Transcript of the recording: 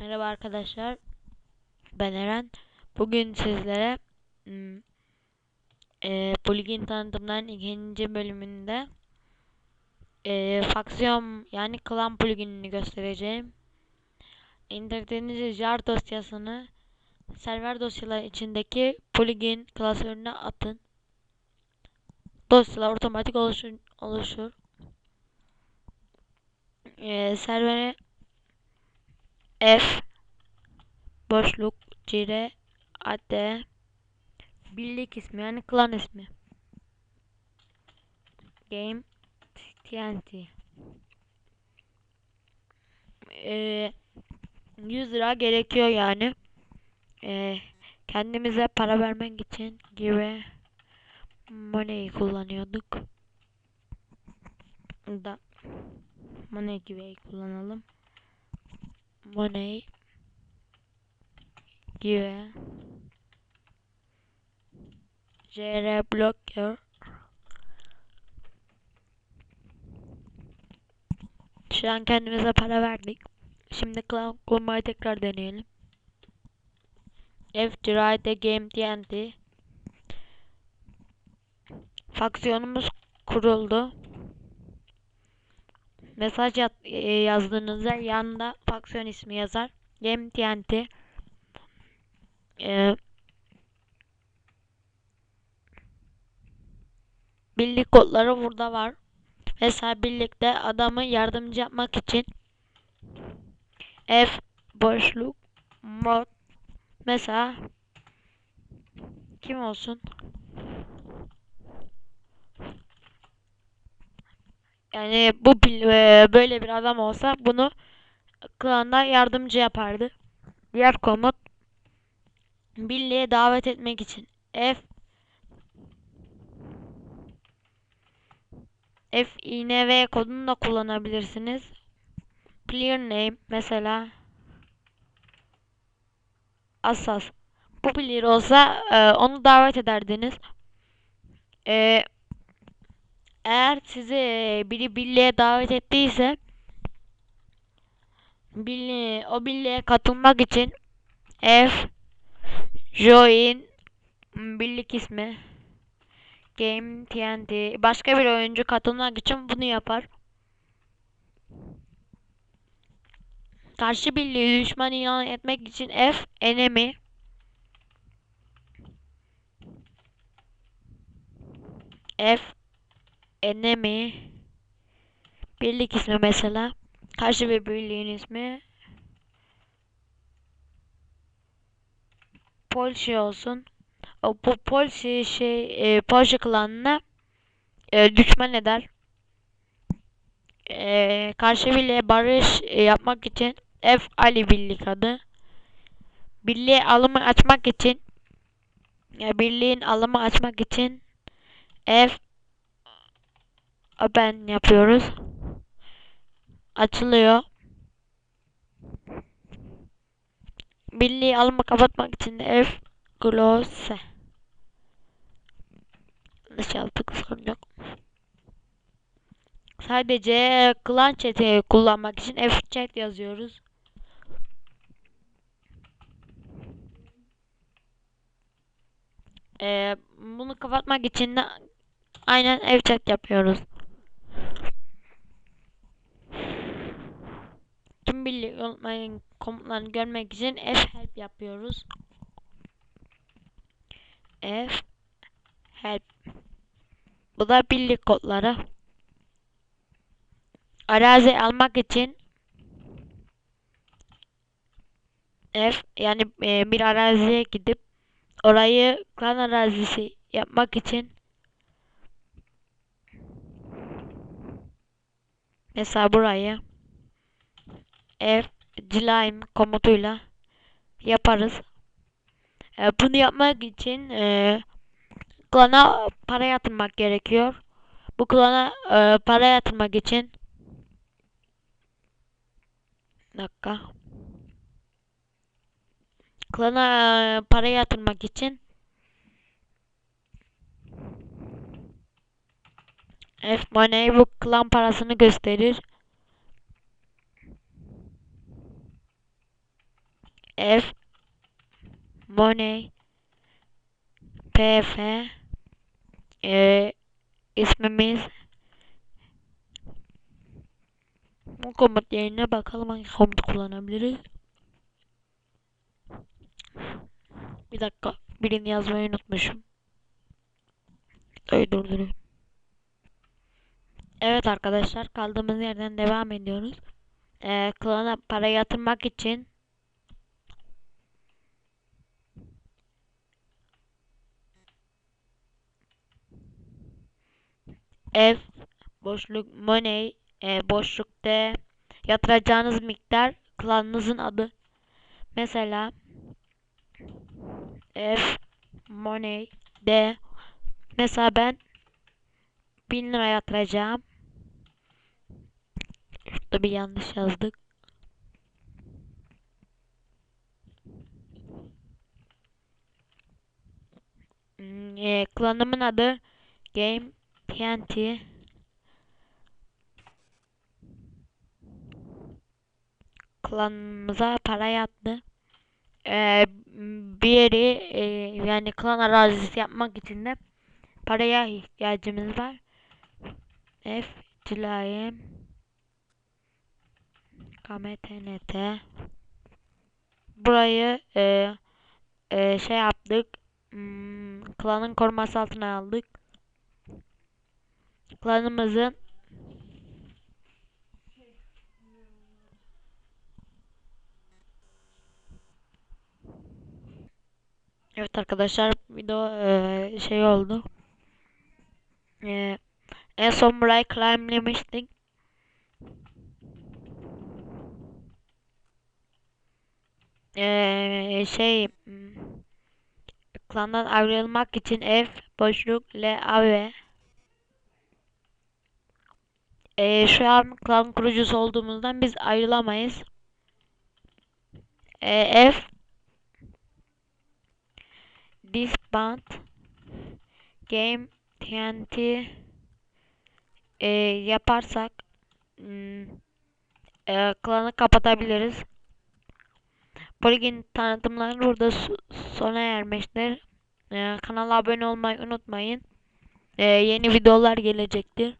Merhaba arkadaşlar. Ben Eren. Bugün sizlere hmm, e, Polygon tanıtımların ikinci bölümünde e, faksiyon yani klan pluginini göstereceğim. İndirdiğiniz jar dosyasını server dosyaları içindeki Polygon klasörüne atın. Dosyalar otomatik oluşur. oluşur. E, servere F boşluk cire ad birlik ismi yani klan ismi game TNT ee, 100 lira gerekiyor yani ee, kendimize para vermek için gibi money kullanıyorduk. Da money gibi kullanalım. Money. Gibi jr blocker. Şu an kendimize para verdik. Şimdi clown kurmayı tekrar deneyelim. F Girate Game TNT faksiyonumuz kuruldu mesaj e, yazdığınızda yanında faksiyon ismi yazar. Game TNT. Ee, birlik kodları burada var. Mesela birlikte adamı yardımcı yapmak için F boşluk mod mesela kim olsun? Yani bu e, böyle bir adam olsa bunu klanda yardımcı yapardı. Diğer komut birliğe davet etmek için F F iğne V kodunu da kullanabilirsiniz. Player name mesela Asas. Bu player olsa e, onu davet ederdiniz. E, eğer sizi biri birliğe davet ettiyse birliğe, o birliğe katılmak için F join birlik ismi game TNT başka bir oyuncu katılmak için bunu yapar. Karşı birliği düşman ilan etmek için F enemy F enemy. Birlik ismi mesela. Karşı bir birliğin ismi. Polşe olsun. O bu Polşe şey e, Polşe klanına e, düşman eder. E, karşı birliğe barış e, yapmak için F Ali birlik adı. Birliğe alımı açmak için ya birliğin alımı açmak için F ben yapıyoruz. Açılıyor. Birliği alımı kapatmak için de F close. Yanlış yaptık sorun yok. Sadece klan chat'i kullanmak için F chat yazıyoruz. Ee, bunu kapatmak için de aynen F chat yapıyoruz. Birlik olmayın komutlarını görmek için F help yapıyoruz. F help. Bu da birlik kodları. Arazi almak için F yani e, bir araziye gidip orayı klan arazisi yapmak için mesela burayı F Climb komutuyla yaparız. E, bunu yapmak için e, klana para yatırmak gerekiyor. Bu klana e, para yatırmak için bir dakika. Klana e, para yatırmak için F money bu klan parasını gösterir. F money PF e, ismimiz bu komut yerine bakalım hangi komutu kullanabiliriz. Bir dakika birini yazmayı unutmuşum. Öyle durduruyorum. Evet arkadaşlar kaldığımız yerden devam ediyoruz. Ee, klana para yatırmak için F boşluk money e, boşlukta yatıracağınız miktar klanınızın adı. Mesela F money D mesela ben 1000 lira yatıracağım. Şurada bir yanlış yazdık. Hmm, e, klanımın adı Game TNT. Klanımıza para yattı. Ee, bir yeri e, yani klan arazisi yapmak için de paraya ihtiyacımız var. F Cilayim KMTNT Burayı e, e, şey yaptık. Hmm, klanın koruması altına aldık. Klanımızın Evet arkadaşlar video e, şey oldu. E, en son burayı claimlemiştik. E, şey hmm, klandan ayrılmak için F boşluk L A V e, şu an klan kurucusu olduğumuzdan biz ayrılamayız. E, F disband game TNT e, yaparsak hmm, e, klanı kapatabiliriz. Polygon tanıtımları burada sona ermiştir. E, kanala abone olmayı unutmayın. E, yeni videolar gelecektir.